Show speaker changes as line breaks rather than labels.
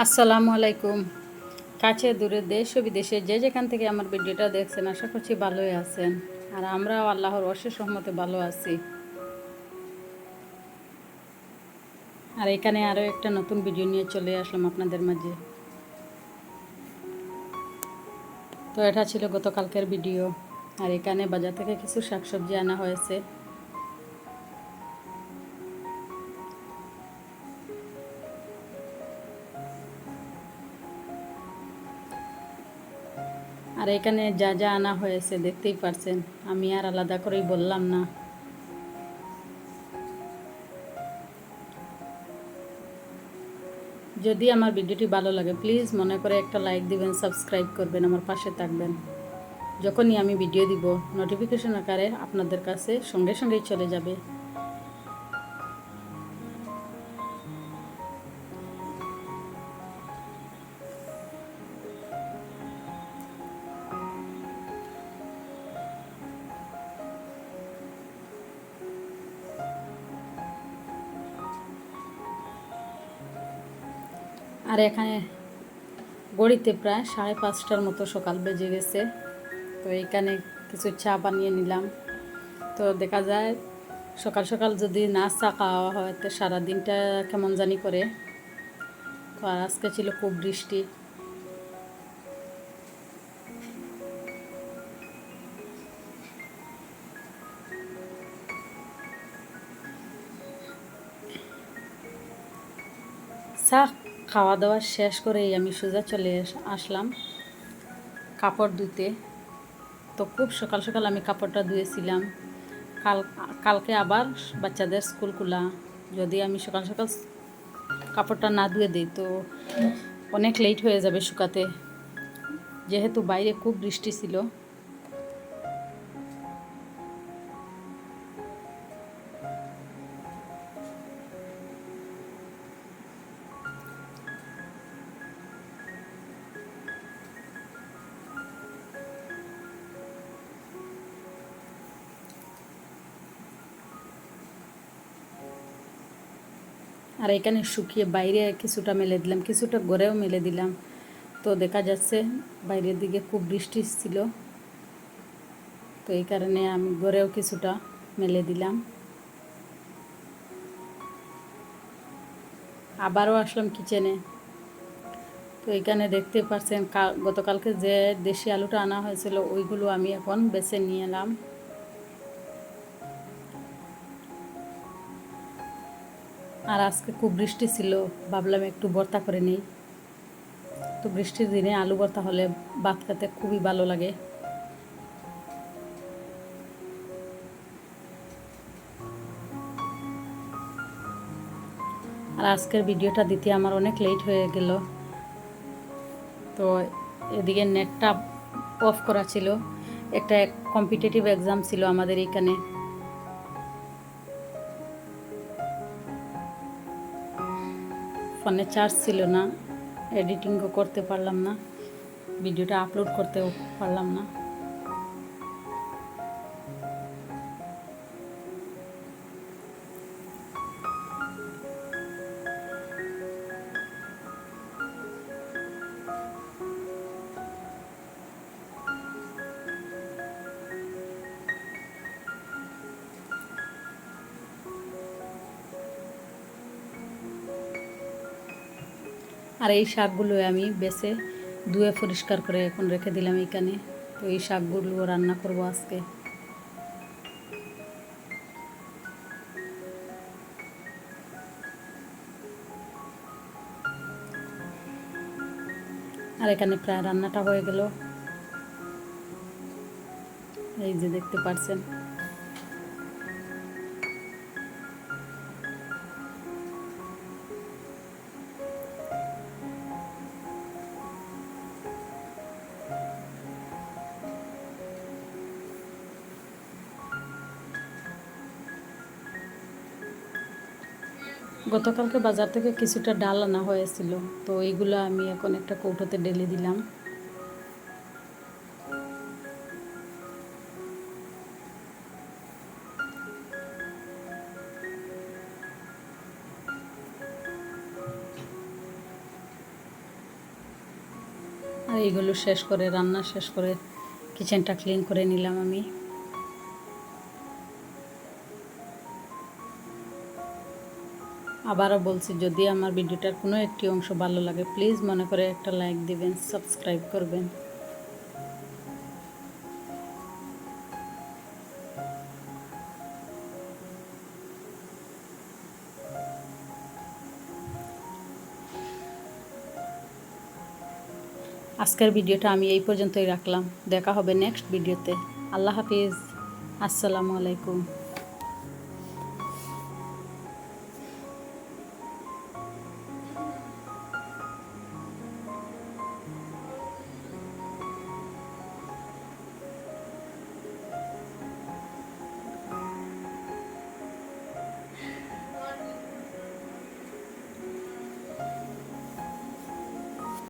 আসসালামু আলাইকুম। কাছে, দূরে, দেশ ও বিদেশে যে যেখান থেকে আমার ভিডিওটা দেখছেন, আশা করছি ভালোই আছেন। আর আমরাও আল্লাহর অশেষ সহমতে ভালো আছি। আর এখানে আরও একটা নতুন ভিডিও নিয়ে চলে আসলাম আপনাদের মাঝে। তো এটা ছিল গতকালকের ভিডিও। আর এখানে বাজার থেকে কিছু শাকসবজি আনা হয়েছে। আর এখানে যা যা আনা হয়েছে, দেখতেই পারছেন। আমি আর আলাদা করেই বললাম না। যদি আমার ভিডিওটি ভালো লাগে, প্লিজ মনে করে একটা লাইক দিবেন, সাবস্ক্রাইব করবেন, আমার পাশে থাকবেন। যখনই আমি ভিডিও দিব, নোটিফিকেশন আকারে আপনাদের কাছে সঙ্গে সঙ্গেই চলে যাবে। আর এখানে গড়িতে প্রায় সাড়ে পাঁচটার মতো সকাল বেজে গেছে। তো এখানে কিছু চা বানিয়ে নিলাম। তো দেখা যায় সকাল সকাল যদি না চা খাওয়া হয়, তো সারাদিনটা কেমন জানি করে। তো আর আজকে ছিল খুব বৃষ্টি। চা খাওয়া দাওয়া শেষ করেই আমি সোজা চলে আস- আসলাম কাপড় ধুতে। তো খুব সকাল সকাল আমি কাপড়টা ধুয়েছিলাম। কাল, কালকে আবার বাচ্চাদের স্কুল খোলা। যদি আমি সকাল সকাল কাপড়টা না ধুয়ে দিই তো অনেক লেট হয়ে যাবে শুকাতে। যেহেতু বাইরে খুব বৃষ্টি ছিল আর এখানে শুকিয়ে বাইরে কিছুটা মেলে দিলাম, কিছুটা ঘরেও মেলে দিলাম। তো দেখা যাচ্ছে বাইরের দিকে খুব বৃষ্টি ছিল। তো এই কারণে আমি ঘরেও কিছুটা মেলে দিলাম। আবারও আসলাম কিচেনে তো এখানে দেখতে পাচ্ছেন গতকালকে যে দেশি আলুটা আনা হয়েছিল, ওইগুলো আমি এখন বেছে নিয়ে এলাম। আর আজকে খুব বৃষ্টি ছিল, ভাবলাম একটু ভর্তা করে নেই। তো বৃষ্টির দিনে আলু ভর্তা হলে ভাত খেতে খুবই ভালো লাগে। আর আজকের ভিডিওটা দিতে আমার অনেক লেট হয়ে গেল। তো এদিকে নেটটা অফ করা ছিল। একটা কম্পিটিটিভ এক্সাম ছিল আমাদের এখানে। ফোনে চার্জ ছিল না এডিটিংও করতে পারলাম না ভিডিওটা আপলোড করতেও পারলাম না। আর এই শাকগুলো আমি বেছে ধুয়ে পরিষ্কার করে এখন রেখে দিলাম এখানে তো এই শাকগুলো রান্না করব আজকে। আর এখানে প্রায় রান্নাটা হয়ে গেল। এই যে দেখতে পাচ্ছেন গতকালকে বাজার থেকে কিছুটা ডাল আনা হয়েছিল, তো এইগুলো আমি এখন একটা কৌটোতে ডেলে দিলাম। আর এইগুলো শেষ করে, রান্না শেষ করে কিচেনটা ক্লিন করে নিলাম আমি। আবারও বলছি, যদি আমার ভিডিওটার কোনো একটি অংশ ভালো লাগে প্লিজ মনে করে একটা লাইক দিবেন সাবস্ক্রাইব করবেন। আজকের ভিডিওটা আমি এই পর্যন্তই রাখলাম। দেখা হবে নেক্সট ভিডিওতে। আল্লাহ হাফিজ। আসসালামু আলাইকুম।